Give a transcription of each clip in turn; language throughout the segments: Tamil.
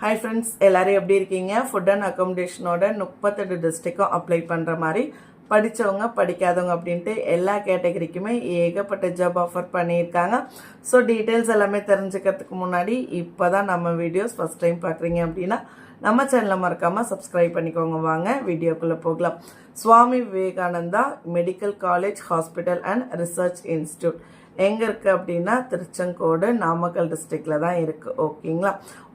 ஹாய் ஃப்ரெண்ட்ஸ் எல்லாரும் எப்படி இருக்கீங்க? ஃபுட் அண்ட் அக்காமடேஷனோட முப்பத்தெட்டு டிஸ்ட்ரிக்டும் அப்ளை பண்ணுற மாதிரி படித்தவங்க படிக்காதவங்க அப்படின்ட்டு எல்லா கேட்டகரிக்குமே ஏகப்பட்ட ஜாப் ஆஃபர் பண்ணியிருக்காங்க. ஸோ டீட்டெயில்ஸ் எல்லாமே தெரிஞ்சுக்கிறதுக்கு முன்னாடி இப்போ தான் நம்ம வீடியோஸ் ஃபஸ்ட் டைம் பார்க்குறீங்க அப்படின்னா நம்ம சேனலை மறக்காமல் சப்ஸ்கிரைப் பண்ணிக்கோங்க. வாங்க வீடியோக்குள்ளே போகலாம். Swami Vivekananda medical college hospital and research institute எங்கே இருக்குது அப்படின்னா திருச்செங்கோடு நாமக்கல் டிஸ்ட்ரிக்டில் தான் இருக்குது ஓகேங்களா?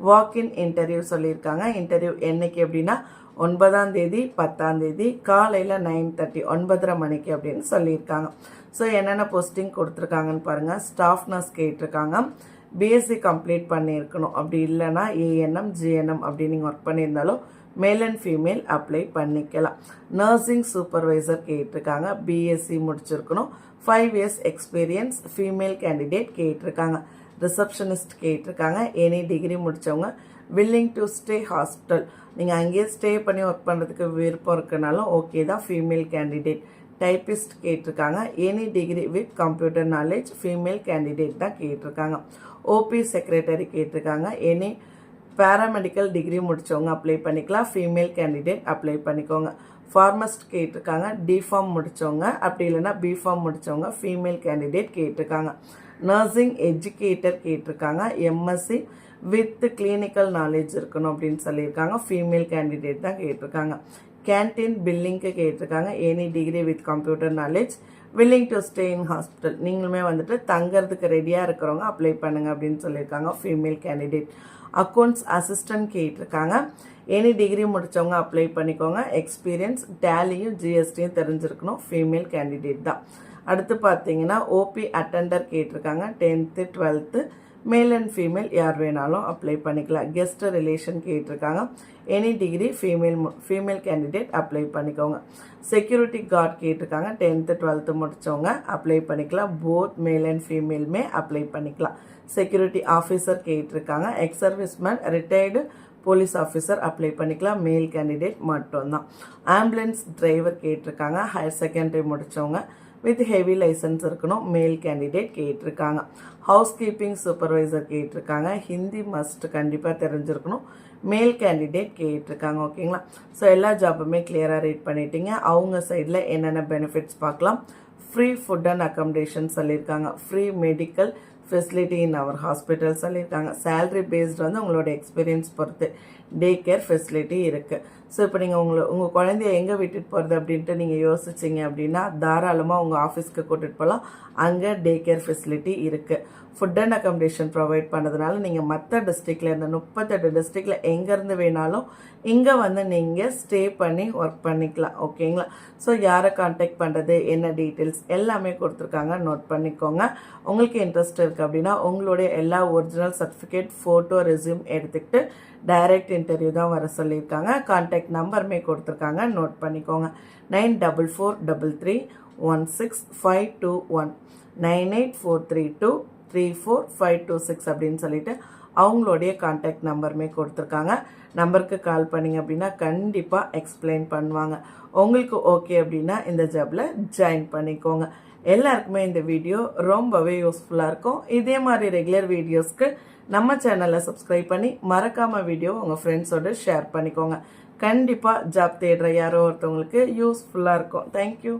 வாக்கின் இன்டர்வியூ சொல்லியிருக்காங்க. இன்டர்வியூ என்றைக்கு அப்படின்னா ஒன்பதாம் தேதி பத்தாம் தேதி காலையில் நைன் தேர்ட்டி ஒன்பதரை மணிக்கு அப்படின்னு சொல்லியிருக்காங்க. ஸோ என்னென்ன போஸ்டிங் கொடுத்துருக்காங்கன்னு பாருங்கள் ஸ்டாஃப் நர்ஸ் கேட்டிருக்காங்க. பிஎஸ்சி கம்ப்ளீட் பண்ணியிருக்கணும். அப்படி இல்லைன்னா ஏஎன்எம் ஜிஎன்எம் அப்படி நீங்கள் ஒர்க் பண்ணியிருந்தாலும் மேல் அண்ட் ஃபீமேல் அப்ளை பண்ணிக்கலாம். நர்சிங் சூப்பர்வைசர் கேட்டிருக்காங்க. பிஎஸ்சி முடிச்சிருக்கணும். Five years experience female candidate கேட்டிருக்காங்க. ரிசப்ஷனிஸ்ட் கேட்டிருக்காங்க. எனி டிகிரி முடித்தவங்க வில்லிங் டு ஸ்டே ஹாஸ்பிட்டல் நீங்கள் அங்கேயே ஸ்டே பண்ணி ஒர்க் பண்ணுறதுக்கு விருப்பம் இருக்குனாலும் ஓகே தான் ஃபீமேல் கேண்டிடேட் டைப்பிஸ்ட் கேட்டிருக்காங்க. Any degree with computer knowledge female candidate தான் கேட்டிருக்காங்க. ஓபி செக்ரட்டரி கேட்டிருக்காங்க. எனி பேராமெடிக்கல் டிகிரி முடித்தவங்க அப்ளை பண்ணிக்கலாம். ஃபீமேல் கேண்டிடேட் அப்ளை பண்ணிக்கோங்க. ஃபார்மஸ்ட் கேட்டிருக்காங்க. டிஃபார்ம் முடித்தவங்க அப்படி இல்லைன்னா பிஃபார்ம் முடித்தவங்க ஃபீமேல் கேண்டிடேட் கேட்டிருக்காங்க. நர்சிங் எஜுகேட்டர் கேட்டிருக்காங்க. எம்எஸ்சி வித் கிளினிக்கல் நாலேஜ் இருக்கணும் அப்படின்னு சொல்லியிருக்காங்க. ஃபீமேல் கேண்டிடேட் தான் கேட்டிருக்காங்க. கேன்டீன் பில்லிங்க்கு கேட்டிருக்காங்க. Any degree with computer knowledge willing to stay in hospital நீங்களுமே வந்துட்டு தங்கிறதுக்கு ரெடியாக இருக்கிறவங்க அப்ளை பண்ணுங்க அப்படின்னு சொல்லியிருக்காங்க. ஃபீமேல் கேண்டிடேட் அக்கௌண்ட்ஸ் அசிஸ்டன்ட் கேட்டிருக்காங்க. எனி டிகிரி முடித்தவங்க அப்ளை பண்ணிக்கோங்க. எக்ஸ்பீரியன்ஸ் டேலியும் ஜிஎஸ்டியும் தெரிஞ்சிருக்கணும். ஃபீமேல் கேண்டிடேட் தான். அடுத்து பார்த்தீங்கன்னா ஓபி அட்டெண்டர் கேட்டிருக்காங்க. Tenth twelfth male and female யார் வேணாலும் அப்ளை பண்ணிக்கலாம். கெஸ்ட் ரிலேஷன் கேட்டிருக்காங்க. Any degree female female candidate apply பண்ணிக்கோங்க. செக்யூரிட்டி கார்டு கேட்டிருக்காங்க. டென்த்து டுவெல்த்து முடித்தவங்க அப்ளை பண்ணிக்கலாம். போத் மேல் அண்ட் ஃபீமேலுமே அப்ளை பண்ணிக்கலாம். செக்யூரிட்டி ஆஃபீஸர் கேட்டிருக்காங்க. Ex serviceman retired police officer apply பண்ணிக்கலாம். மேல் கேண்டிடேட் மட்டும்தான். ஆம்புலன்ஸ் டிரைவர் கேட்டிருக்காங்க. ஹையர் செகண்டரி முடித்தவங்க வித் ஹெவி லைசன்ஸ் இருக்கணும். மேல் கேண்டிடேட் கேட்டிருக்காங்க. ஹவுஸ் கீப்பிங் சூப்பர்வைசர் கேட்டிருக்காங்க. ஹிந்தி மஸ்ட் கண்டிப்பாக தெரிஞ்சிருக்கணும். மேல் கேண்டிடேட் கேட்டிருக்காங்க. ஓகேங்களா ஸோ எல்லா ஜாப்புமே கிளியராக ரீட் பண்ணிட்டீங்க. அவங்க சைடில் என்னென்ன பெனிஃபிட்ஸ் பார்க்கலாம்? ஃப்ரீ ஃபுட் அண்ட் அக்கமடேஷன் சொல்லியிருக்காங்க. Free medical facility in our hospital சொல்லியிருக்காங்க. சேல்ரி பேஸ்ட் வந்து உங்களோட எக்ஸ்பீரியன்ஸ் பொறுத்து. டே கேர் ஃபெசிலிட்டி இருக்குது ஸோ இப்போ நீங்கள் உங்களை உங்கள் குழந்தைய எங்கே விட்டுட்டு போகிறது அப்படின்ட்டு நீங்கள் யோசிச்சிங்க அப்படின்னா தாராளமாக உங்கள் ஆஃபீஸ்க்கு கூட்டிகிட்டு போகலாம் அங்கே டே கேர் ஃபெசிலிட்டி இருக்குது ஃபுட் அண்ட் அக்கமடேஷன் ப்ரொவைட் பண்ணதுனால நீங்கள் மற்ற டிஸ்ட்ரிக்டில் இந்த முப்பத்தெட்டு டிஸ்ட்ரிக்டில் எங்கேருந்து வேணாலும் இங்கே வந்து நீங்கள் ஸ்டே பண்ணி ஒர்க் பண்ணிக்கலாம். ஓகேங்களா ஸோ யாரை காண்டாக்ட் பண்ணுறது என்ன டீட்டெயில்ஸ் எல்லாமே கொடுத்துருக்காங்க. நோட் பண்ணிக்கோங்க. உங்களுக்கு இன்ட்ரெஸ்ட் இருக்குது அப்படின்னா உங்களுடைய எல்லா ஒரிஜினல் சர்டிஃபிகேட் ஃபோட்டோ ரெசியூம் எடுத்துக்கிட்டு டைரக்ட் இன்டர்வியூ தான் வர சொல்லியிருக்காங்க. கான்டாக்ட் நம்பருமே கொடுத்துருக்காங்க. நோட் பண்ணிக்கோங்க. Nine double four double three one six five two one nine eight four three two three four five two six அப்படின்னு சொல்லிட்டு அவங்களுடைய கான்டாக்ட் நம்பருமே கொடுத்துருக்காங்க. நம்பருக்கு கால் பண்ணிங்க அப்படின்னா கண்டிப்பாக எக்ஸ்பிளைன் பண்ணுவாங்க. உங்களுக்கு ஓகே அப்படின்னா இந்த ஜாபில் ஜாயின் பண்ணிக்கோங்க. எல்லாருக்குமே இந்த வீடியோ ரொம்பவே யூஸ்ஃபுல்லாக இருக்கும். இதே மாதிரி ரெகுலர் வீடியோஸ்க்கு நம்ம சேனலை சப்ஸ்கிரைப் பண்ணி மறக்காமல் வீடியோ உங்கள் ஃப்ரெண்ட்ஸோடு ஷேர் பண்ணிக்கோங்க. கண்டிப்பாக ஜாப் தேடுற யாரோ ஒருத்தவங்களுக்கு யூஸ்ஃபுல்லாக இருக்கும். தேங்க்யூ